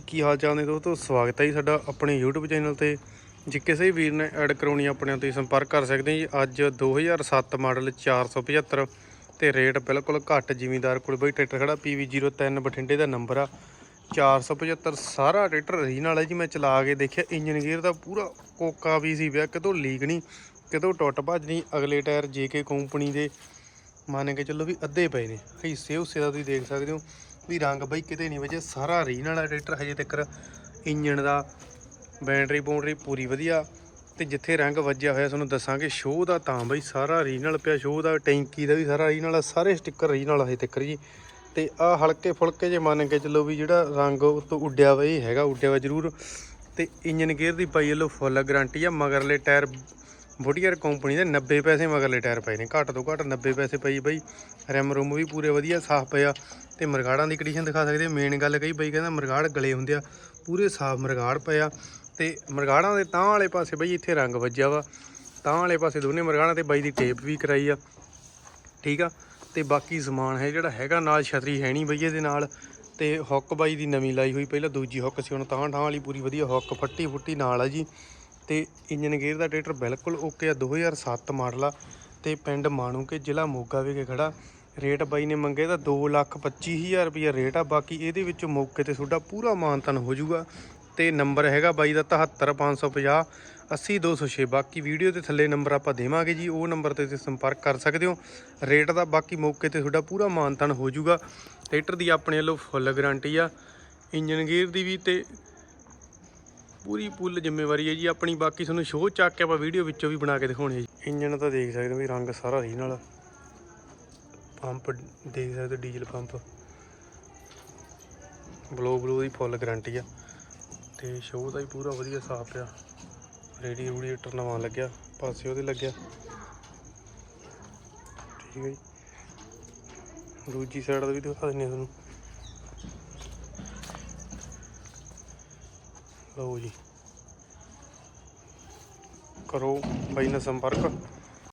ਕੀ ਹਾਲ ਚਾਲ ਨੇ ਦੋਸਤੋ? ਸਵਾਗਤ ਹੈ ਜੀ ਸਾਡਾ ਆਪਣੇ YouTube ਚੈਨਲ ਤੇ। ਜੇ ਕਿਸੇ ਵੀਰ ਨੇ ਐਡ ਕਰਾਉਣੀ ਆਪਣੇ ਤੁਸੀਂ ਸੰਪਰਕ ਕਰ ਸਕਦੇ ਹੋ ਜੀ। ਅੱਜ 2007 ਮਾਡਲ 475 ਤੇ ਰੇਟ ਬਿਲਕੁਲ ਘੱਟ ਜ਼ਿਮੀਦਾਰ ਕੋਲ ਬਈ ਟਰੈਕਟਰ ਖੜਾ PV03 ਬਠਿੰਡੇ ਦਾ ਨੰਬਰ ਆ। 475 ਸਾਰਾ ਟਰੈਕਟਰ ਰੀਜਨਲ ਹੈ ਜੀ, ਮੈਂ ਚਲਾ ਕੇ ਦੇਖਿਆ, ਇੰਜਨ ਗੇਅਰ ਦਾ ਪੂਰਾ ਕੋਕਾ ਵੀ ਸੀ ਪਿਆ ਕਿਤੋਂ ਲੀਕ ਨਹੀਂ, ਕਿਤੋਂ ਟੁੱਟ ਭੱਜ ਨਹੀਂ, ਅਗਲੇ ਟਾਇਰ JK ਕੰਪਨੀ ਦੇ। ਮੰਨ ਕੇ ਚੱਲੋ ਵੀ ਅੱਧੇ ਪਏ ਨੇ। ਹਿੱਸੇ ਹੁੱਸੇ ਦਾ ਤੁਸੀਂ ਦੇਖ ਸਕਦੇ ਹੋ। ਵੀ ਰੰਗ ਬਈ ਕਿਤੇ ਨਹੀਂ ਵਜੇ, ਸਾਰਾ ਰੀਜਨਲ ਵਾਲਾ ਟਰੈਕਟਰ ਹਜੇ ਤੱਕ ਇੰਜਣ ਦਾ ਬੈਟਰੀ ਬੌਂਡਰੀ ਪੂਰੀ ਵਧੀਆ ਤੇ ਜਿੱਥੇ ਰੰਗ ਵੱਜਿਆ ਹੋਇਆ ਤੁਹਾਨੂੰ ਦੱਸਾਂਗੇ ਸ਼ੋਅ ਦਾ ਤਾਂ ਬਈ ਸਾਰਾ ਰੀਜਨਲ ਪਿਆ ਸ਼ੋਅ ਦਾ, ਟੈਂਕੀ ਦਾ ਵੀ ਸਾਰਾ ਰੀਜਨਲ ਆ ਸਾਰੇ ਸਟicker ਰੀਜਨਲ ਹਜੇ ਤੱਕ ਜੀ। ਤੇ ਆ ਹਲਕੇ ਫੁਲਕੇ ਜੇ ਮੰਨ ਕੇ ਚੱਲੋ ਵੀ ਜਿਹੜਾ ਰੰਗ ਉਤੋਂ ਉੱਡਿਆ ਵਾ, ਇਹ ਹੈਗਾ, ਉੱਡਿਆ ਵਾ ਜ਼ਰੂਰ। ਤੇ ਇੰਜਨ ਗੇਅਰ ਦੀ ਪਾਈ ਵੱਲੋਂ ਫੁੱਲ ਗਾਰੰਟੀ ਆ, ਮਗਰਲੇ ਟਾਇਰ ਬੁੱਢੀਅਰ ਕੰਪਨੀ ਦੇ 90 ਪੈਸੇ ਮਗਰਲੇ ਟਾਇਰ ਪਏ ਨੇ। ਘੱਟ ਤੋਂ ਘੱਟ 90 ਪੈਸੇ ਪਈ ਬਈ। ਰੈਮ ਰੂਮ ਵੀ ਪੂਰੇ ਵਧੀਆ, ਸਾਫ਼ ਪਿਆ। ਤੇ ਮਰਗਾੜਾਂ ਦੀ ਕੰਡੀਸ਼ਨ ਦਿਖਾ ਸਕਦੇ ਮੇਨ ਗੱਲ ਕਹੀ ਬਈ ਕਹਿੰਦਾ ਮਰਗਾੜ ਗਲੇ ਹੁੰਦੇ ਆ, ਪੂਰੇ ਸਾਫ਼ ਮਰਗਾੜ ਪਿਆ ਤੇ ਮਰਗਾੜਾਂ ਦੇ ਤਾਂ ਵਾਲੇ ਪਾਸੇ ਬਈ ਇੱਥੇ ਰੰਗ ਵੱਜਿਆ ਵਾ। ਤਾਂ ਵਾਲੇ ਪਾਸੇ ਦੋਨੇ ਮਰਗਾੜਾਂ ਤੇ ਬਾਈ ਦੀ ਟੇਪ ਵੀ ਕਰਾਈ ਆ। ਠੀਕ ਆ? ਤੇ ਬਾਕੀ ਸਮਾਨ ਹੈ ਜਿਹੜਾ ਹੈਗਾ, ਨਾਲ ਛਤਰੀ ਹੈ ਨਹੀਂ ਬਈ ਇਹਦੇ ਨਾਲ। ਤੇ ਹੁੱਕ ਬਾਈ ਦੀ ਨਵੀਂ ਲਾਈ ਹੋਈ, ਪਹਿਲਾਂ ਦੂਜੀ ਹੁੱਕ ਸੀ, ਹੁਣ ਤਾਂ ਠਾਂ ਵਾਲੀ ਪੂਰੀ ਵਧੀਆ ਹੁੱਕ ਫੱਟੀ ਫੁੱਟੀ ਨਾਲ ਆ ਜੀ। ਤੇ ਇੰਜਨ ਗੇਅਰ ਦਾ ਟਰੈਕਟਰ ਬਿਲਕੁਲ ਓਕੇ ਆ 2007 ਮਾਡਲ ਆ ਤੇ ਪਿੰਡ ਮਾਣੂਕੇ ਜ਼ਿਲ੍ਹਾ ਮੋਗਾ ਵਿਖੇ ਖੜਾ। ਰੇਟ ਬਾਈ ਨੇ ਮੰਗੇ ਤਾਂ 225000 ਰੁਪਏ ਰੇਟ ਆ, ਬਾਕੀ ਇਹਦੇ ਵਿੱਚ ਮੌਕੇ ਤੇ ਤੁਹਾਡਾ ਪੂਰਾ ਮਾਨਤਨ ਹੋ ਜਾਊਗਾ। ਤੇ ਨੰਬਰ ਹੈਗਾ ਬਾਈ ਦਾ 77550 80206 ਬਾਕੀ ਵੀਡੀਓ ਦੇ ਥੱਲੇ ਨੰਬਰ ਆਪਾਂ ਦੇਵਾਂਗੇ ਜੀ, ਉਹ ਨੰਬਰ ਤੇ ਤੁਸੀਂ ਸੰਪਰਕ ਕਰ ਸਕਦੇ ਹੋ। ਰੇਟ ਦਾ ਬਾਕੀ ਮੌਕੇ ਤੇ ਤੁਹਾਡਾ ਪੂਰਾ ਮਾਨਤਨ ਹੋ ਜਾਊਗਾ। ਟਰੈਕਟਰ ਦੀ ਆਪਣੇ ਵੱਲੋਂ ਫੁੱਲ ਗਾਰੰਟੀ ਆ। ਇੰਜਨ ਗੇਅਰ ਦੀ ਵੀ ਤੇ ਪੂਰੀ ਪੁੱਲ ਜ਼ਿੰਮੇਵਾਰੀ ਹੈ ਜੀ। ਆਪਣੀ ਬਾਕੀ ਤੁਹਾਨੂੰ ਸ਼ੋਅ ਚੱਕ ਕੇ ਆਪਾਂ ਵੀਡੀਓ ਵਿੱਚੋਂ ਵੀ ਬਣਾ ਕੇ ਦਿਖਾਉਣੇ ਜੀ। ਇੰਜਨ ਤਾਂ ਦੇਖ ਸਕਦੇ ਹੋ ਵੀ ਰੰਗ ਸਾਰਾ ਰੀ ਨਾਲ। ਪੰਪ ਦੇਖ ਸਕਦੇ ਹੋ ਡੀਜ਼ਲ ਪੰਪ ਬਲੋ ਬਲੋ ਦੀ ਫੁੱਲ ਗਾਰੰਟੀ ਆ। ਤੇ ਸ਼ੋਅ ਦਾ ਵੀ ਪੂਰਾ ਵਧੀਆ ਸਾਫ਼ ਪਿਆ ਰੇਡੀਏਟਰ ਨਵਾਂ ਲੱਗਿਆ, ਪਾਸੇ ਉਹਦੇ ਲੱਗਿਆ। ਠੀਕ ਹੈ ਜੀ। ਦੂਜੀ ਸਾਈਡ ਦਾ ਵੀ ਦਿਖਾ ਦਿੰਦੇ ਹਾਂ ਤੁਹਾਨੂੰ। ਲਓ ਜੀ। ਕਰੋ ਬਾਈ ਨਾਲ ਸੰਪਰਕ।